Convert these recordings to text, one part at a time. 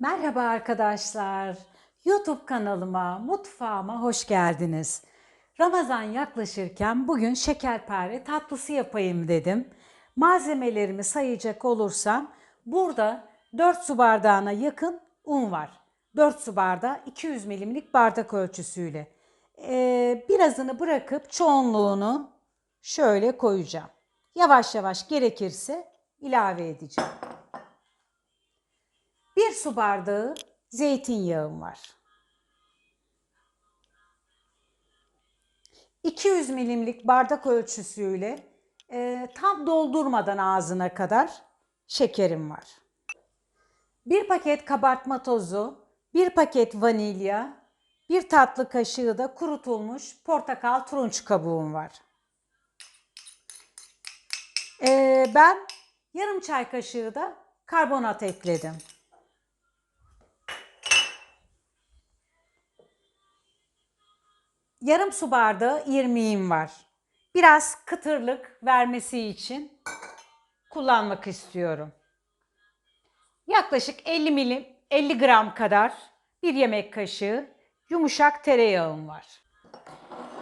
Merhaba arkadaşlar. YouTube kanalıma, mutfağıma hoş geldiniz. Ramazan yaklaşırken bugün şekerpare tatlısı yapayım dedim. Malzemelerimi sayacak olursam burada 4 su bardağına yakın un var. 4 su bardağı 200 milimlik bardak ölçüsüyle. Ee, birazını bırakıp çoğunluğunu şöyle koyacağım. Yavaş yavaş gerekirse ilave edeceğim. Bir su bardağı zeytinyağım var. 200 milimlik bardak ölçüsüyle e, tam doldurmadan ağzına kadar şekerim var. Bir paket kabartma tozu, bir paket vanilya, bir tatlı kaşığı da kurutulmuş portakal turunç kabuğum var. E, ben yarım çay kaşığı da karbonat ekledim. Yarım su bardağı irmiğim var. Biraz kıtırlık vermesi için kullanmak istiyorum. Yaklaşık 50 milim 50 gram kadar bir yemek kaşığı yumuşak tereyağım var.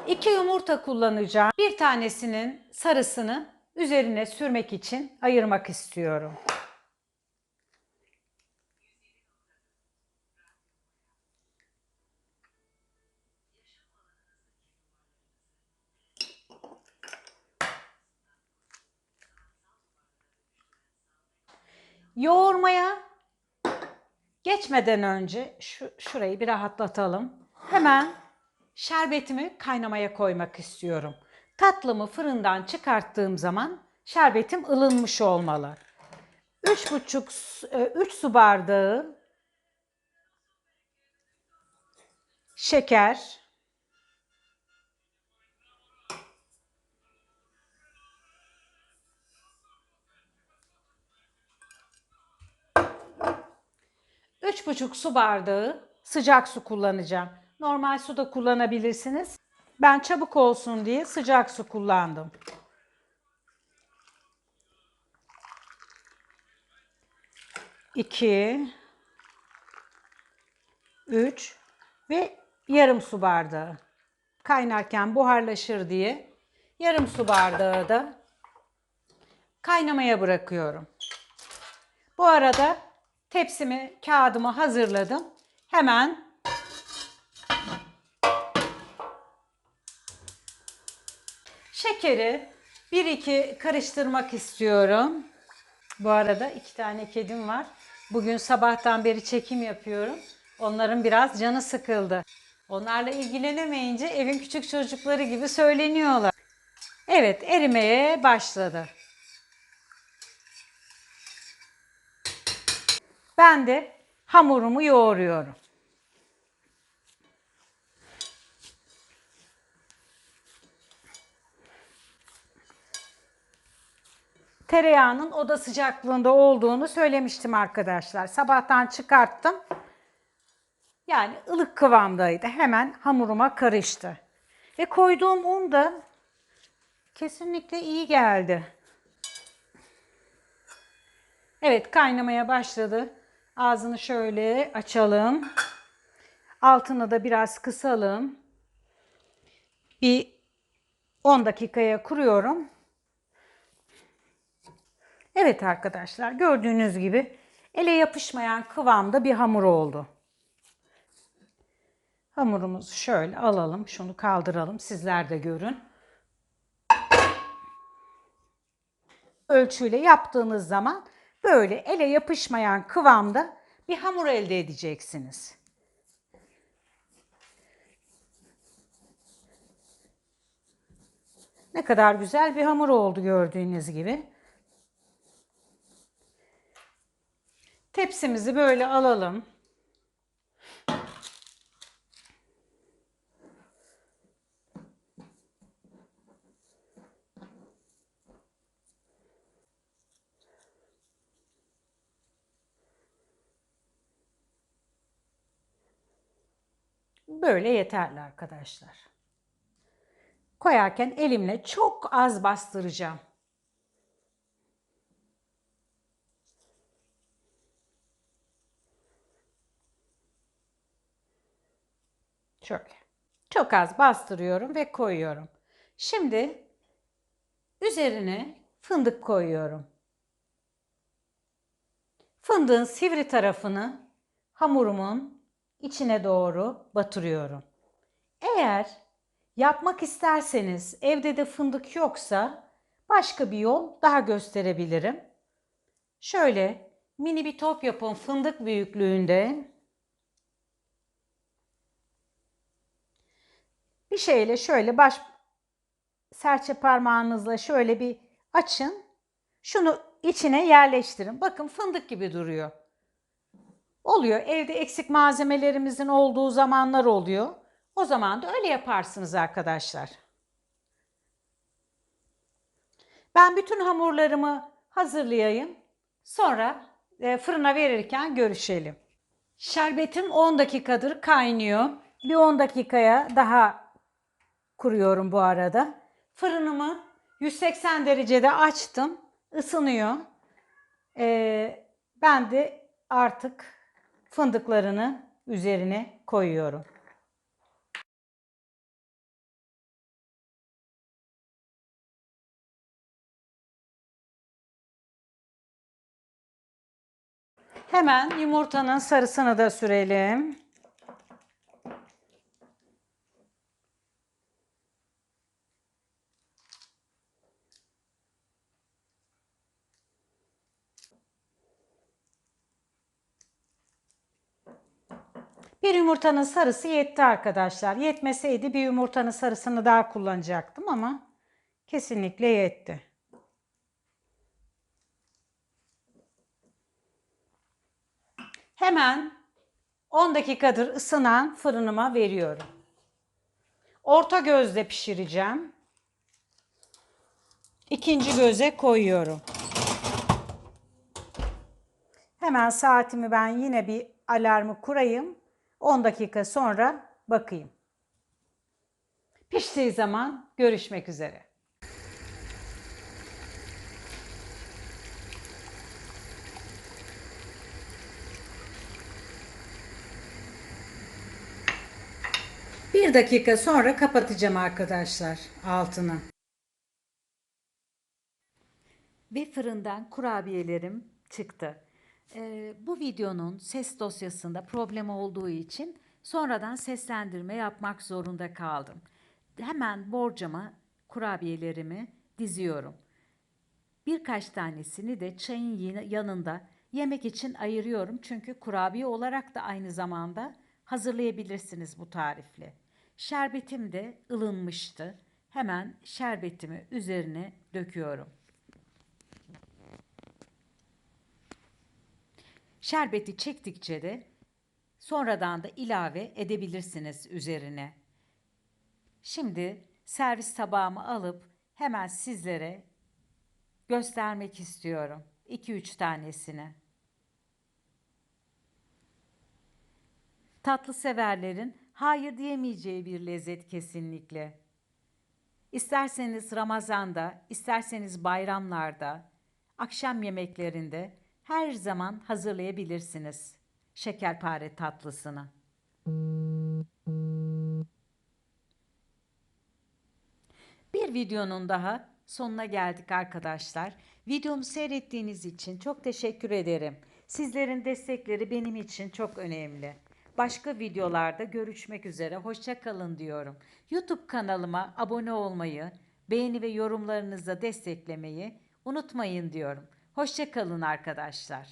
İki yumurta kullanacağım. Bir tanesinin sarısını üzerine sürmek için ayırmak istiyorum. Yoğurmaya geçmeden önce şu şurayı bir rahatlatalım. Hemen şerbetimi kaynamaya koymak istiyorum. Tatlımı fırından çıkarttığım zaman şerbetim ılınmış olmalı. 3,5 3 su bardağı şeker, Üç buçuk su bardağı sıcak su kullanacağım. Normal su da kullanabilirsiniz. Ben çabuk olsun diye sıcak su kullandım. İki, üç ve yarım su bardağı. Kaynarken buharlaşır diye yarım su bardağı da kaynamaya bırakıyorum. Bu arada tepsimi, kağıdımı hazırladım. Hemen şekeri bir iki karıştırmak istiyorum. Bu arada iki tane kedim var. Bugün sabahtan beri çekim yapıyorum. Onların biraz canı sıkıldı. Onlarla ilgilenemeyince evin küçük çocukları gibi söyleniyorlar. Evet erimeye başladı. Ben de hamurumu yoğuruyorum. Tereyağının oda sıcaklığında olduğunu söylemiştim arkadaşlar. Sabahtan çıkarttım. Yani ılık kıvamdaydı. Hemen hamuruma karıştı. Ve koyduğum un da kesinlikle iyi geldi. Evet kaynamaya başladı. Ağzını şöyle açalım. Altını da biraz kısalım. Bir 10 dakikaya kuruyorum. Evet arkadaşlar gördüğünüz gibi ele yapışmayan kıvamda bir hamur oldu. Hamurumuzu şöyle alalım. Şunu kaldıralım. Sizler de görün. Ölçüyle yaptığınız zaman böyle ele yapışmayan kıvamda bir hamur elde edeceksiniz. Ne kadar güzel bir hamur oldu gördüğünüz gibi. Tepsimizi böyle alalım. Böyle yeterli arkadaşlar. Koyarken elimle çok az bastıracağım. Şöyle. Çok az bastırıyorum ve koyuyorum. Şimdi üzerine fındık koyuyorum. Fındığın sivri tarafını hamurumun içine doğru batırıyorum. Eğer yapmak isterseniz evde de fındık yoksa başka bir yol daha gösterebilirim. Şöyle mini bir top yapın fındık büyüklüğünde. Bir şeyle şöyle baş serçe parmağınızla şöyle bir açın. Şunu içine yerleştirin. Bakın fındık gibi duruyor. Oluyor. Evde eksik malzemelerimizin olduğu zamanlar oluyor. O zaman da öyle yaparsınız arkadaşlar. Ben bütün hamurlarımı hazırlayayım. Sonra e, fırına verirken görüşelim. Şerbetim 10 dakikadır kaynıyor. Bir 10 dakikaya daha kuruyorum bu arada. Fırınımı 180 derecede açtım. Isınıyor. Ee, ben de artık fındıklarını üzerine koyuyorum. Hemen yumurtanın sarısını da sürelim. Bir yumurtanın sarısı yetti arkadaşlar. Yetmeseydi bir yumurtanın sarısını daha kullanacaktım ama kesinlikle yetti. Hemen 10 dakikadır ısınan fırınıma veriyorum. Orta gözde pişireceğim. İkinci göze koyuyorum. Hemen saatimi ben yine bir alarmı kurayım. 10 dakika sonra bakayım. Piştiği zaman görüşmek üzere. Bir dakika sonra kapatacağım arkadaşlar altını. Ve fırından kurabiyelerim çıktı. Ee, bu videonun ses dosyasında problem olduğu için sonradan seslendirme yapmak zorunda kaldım. Hemen borcama kurabiyelerimi diziyorum. Birkaç tanesini de çayın yanında yemek için ayırıyorum. Çünkü kurabiye olarak da aynı zamanda hazırlayabilirsiniz bu tarifle. Şerbetim de ılınmıştı. Hemen şerbetimi üzerine döküyorum. Şerbeti çektikçe de sonradan da ilave edebilirsiniz üzerine. Şimdi servis tabağımı alıp hemen sizlere göstermek istiyorum. 2-3 tanesini. Tatlı severlerin hayır diyemeyeceği bir lezzet kesinlikle. İsterseniz Ramazan'da, isterseniz bayramlarda, akşam yemeklerinde her zaman hazırlayabilirsiniz şekerpare tatlısını. Bir videonun daha sonuna geldik arkadaşlar. Videomu seyrettiğiniz için çok teşekkür ederim. Sizlerin destekleri benim için çok önemli. Başka videolarda görüşmek üzere. Hoşça kalın diyorum. YouTube kanalıma abone olmayı, beğeni ve yorumlarınızla desteklemeyi unutmayın diyorum. Hoşça kalın arkadaşlar.